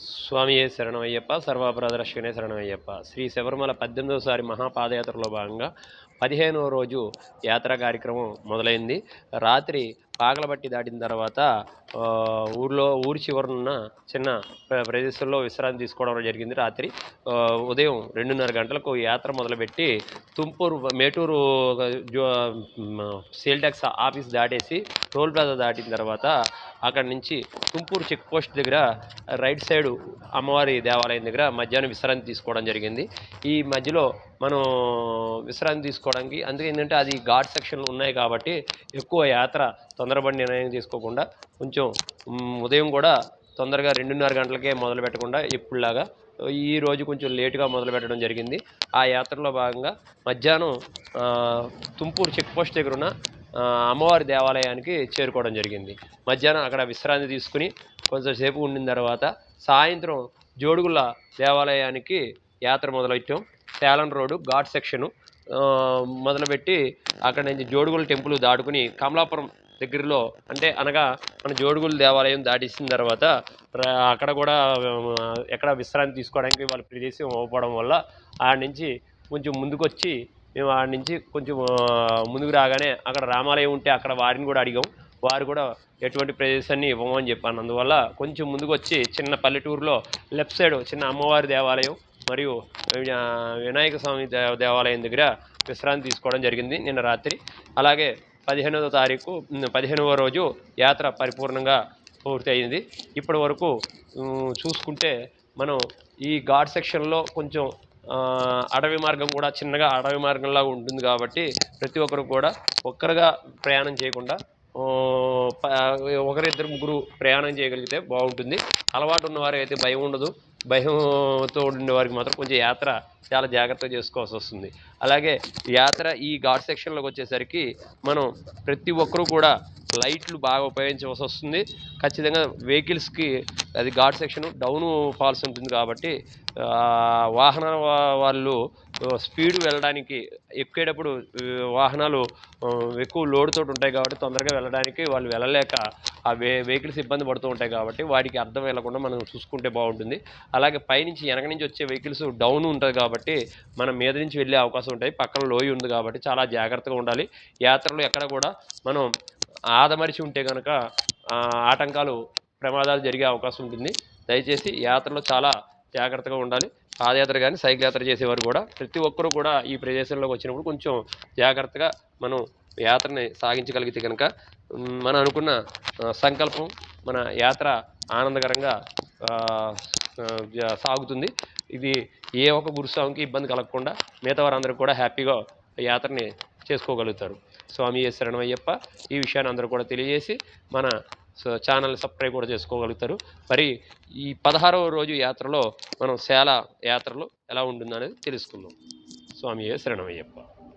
స్వామియే శరణమయ్యప్ప సర్వాపరాధరక్షణే శరణమయ్యప్ప. శ్రీ శబరిమల పద్దెనిమిదవసారి మహాపాదయాత్రలో భాగంగా పదిహేనవ రోజు యాత్ర కార్యక్రమం మొదలైంది. రాత్రి పాగలబట్టి దాటిన తర్వాత ఊర్లో ఊరి చివరనున్న చిన్న ప్ర- ప్రదేశంలో విశ్రాంతి తీసుకోవడం జరిగింది. రాత్రి ఉదయం రెండున్నర గంటలకు యాత్ర మొదలుపెట్టి తుంపూరు మేటూరు జో సేల్ ట్యాక్స్ ఆఫీస్ దాటేసి టోల్ ప్లాజా దాటిన తర్వాత అక్కడి నుంచి తుంపూరు చెక్ పోస్ట్ దగ్గర రైట్ సైడ్ అమ్మవారి దేవాలయం దగ్గర మధ్యాహ్నం విశ్రాంతి తీసుకోవడం జరిగింది. ఈ మధ్యలో మనం విశ్రాంతి తీసుకోవడానికి అందుకే ఏంటంటే అది ఘాట్ సెక్షన్లు ఉన్నాయి కాబట్టి ఎక్కువ యాత్ర తొందరపడి నిర్ణయం తీసుకోకుండా కొంచెం ఉదయం కూడా తొందరగా రెండున్నర గంటలకే మొదలు పెట్టకుండా ఎప్పుడులాగా ఈ రోజు కొంచెం లేటుగా మొదలు పెట్టడం జరిగింది. ఆ యాత్రలో భాగంగా మధ్యాహ్నం తుంపూరు చెక్ పోస్ట్ దగ్గర ఉన్న అమ్మవారి దేవాలయానికి చేరుకోవడం జరిగింది. మధ్యాహ్నం అక్కడ విశ్రాంతి తీసుకుని కొంచెంసేపు ఉండిన తర్వాత సాయంత్రం జోడుగుల దేవాలయానికి యాత్ర మొదలెట్టాం. సేలం రోడ్డు ఘాట్ సెక్షను మొదలుపెట్టి అక్కడ నుంచి జోడుగుల టెంపుల్ దాటుకుని కమలాపురం దగ్గరలో అంటే అనగా మన జోడుగుల దేవాలయం దాటేసిన తర్వాత అక్కడ కూడా ఎక్కడ విశ్రాంతి తీసుకోవడానికి వాళ్ళ ప్రదేశం అవ్వడం వల్ల ఆడ నుంచి కొంచెం ముందుకొచ్చి మేము ఆడ నుంచి కొంచెం ముందుకు రాగానే అక్కడ రామాలయం ఉంటే అక్కడ వారిని కూడా అడిగాం. వారు కూడా ఎటువంటి ప్రదేశాన్ని ఇవ్వమని చెప్పాను. అందువల్ల కొంచెం ముందుకు వచ్చి చిన్న పల్లెటూరులో లెఫ్ట్ సైడ్ చిన్న అమ్మవారి దేవాలయం మరియు వినాయక స్వామి దేవాలయం దగ్గర విశ్రాంతి తీసుకోవడం జరిగింది నిన్న రాత్రి. అలాగే పదిహేనవ తారీఖు పదిహేనవ రోజు యాత్ర పరిపూర్ణంగా పూర్తి అయింది. ఇప్పటి వరకు చూసుకుంటే మనం ఈ ఘాట్ సెక్షన్లో కొంచెం అడవి మార్గం కూడా చిన్నగా అడవి మార్గంలాగా ఉంటుంది కాబట్టి ప్రతి ఒక్కరు కూడా ఒక్కరుగా ప్రయాణం చేయకుండా ఒకరిద్దరు ముగ్గురు ప్రయాణం చేయగలిగితే బాగుంటుంది. అలవాటు ఉన్నవారు అయితే భయం ఉండదు. భయంతో ఉండే వారికి మాత్రం కొంచెం యాత్ర చాలా జాగ్రత్తగా చేసుకోవాల్సి వస్తుంది. అలాగే యాత్ర ఈ ఘాట్ సెక్షన్లోకి వచ్చేసరికి మనం ప్రతి ఒక్కరూ కూడా లైట్లు బాగా ఉపయోగించవలసి వస్తుంది. ఖచ్చితంగా వెహికల్స్కి అది ఘాట్ సెక్షన్ డౌన్ ఫాల్స్ ఉంటుంది కాబట్టి వాహన వాళ్ళు స్పీడ్ వెళ్ళడానికి ఎక్కేటప్పుడు వాహనాలు ఎక్కువ లోడ్తో ఉంటాయి కాబట్టి తొందరగా వెళ్ళడానికి వాళ్ళు వెళ్ళలేక ఆ వే వెహికల్స్ ఇబ్బంది పడుతూ ఉంటాయి కాబట్టి వాటికి అర్థం వెళ్ళకుండా మనం చూసుకుంటే బాగుంటుంది. అలాగే పైనుంచి వెనక నుంచి వచ్చే వెహికల్స్ డౌన్ ఉంటుంది కాబట్టి మనం మీద నుంచి వెళ్ళే అవకాశం ఉంటాయి. పక్కన లోయ ఉంది కాబట్టి చాలా జాగ్రత్తగా ఉండాలి. యాత్రలు ఎక్కడ కూడా మనం ఆదమరిచి ఉంటే కనుక ఆటంకాలు ప్రమాదాలు జరిగే అవకాశం ఉంటుంది. దయచేసి యాత్రలో చాలా జాగ్రత్తగా ఉండాలి. పాదయాత్ర కానీ సైకిల్ యాత్ర చేసేవారు కూడా ప్రతి ఒక్కరూ కూడా ఈ ప్రదేశంలోకి వచ్చినప్పుడు కొంచెం జాగ్రత్తగా మనం యాత్రని సాగించగలిగితే కనుక మనం అనుకున్న సంకల్పం మన యాత్ర ఆనందకరంగా సాగుతుంది. ఇది ఏ ఒక్క గురుస్వామికి ఇబ్బంది కలగకుండా మిగతా వారందరూ కూడా హ్యాపీగా యాత్రని చేసుకోగలుగుతారు. స్వామి శరణమయ్యప్ప? ఈ విషయాన్ని అందరూ కూడా తెలియజేసి మన స- ఛానల్ సబ్స్క్రైబ్ కూడా చేసుకోగలుగుతారు. మరి ఈ పదహారవ రోజు యాత్రలో మనం శాల యాత్రలు ఎలా ఉంటుందనేది తెలుసుకుందాం. స్వామి శరణమయ్యప్ప?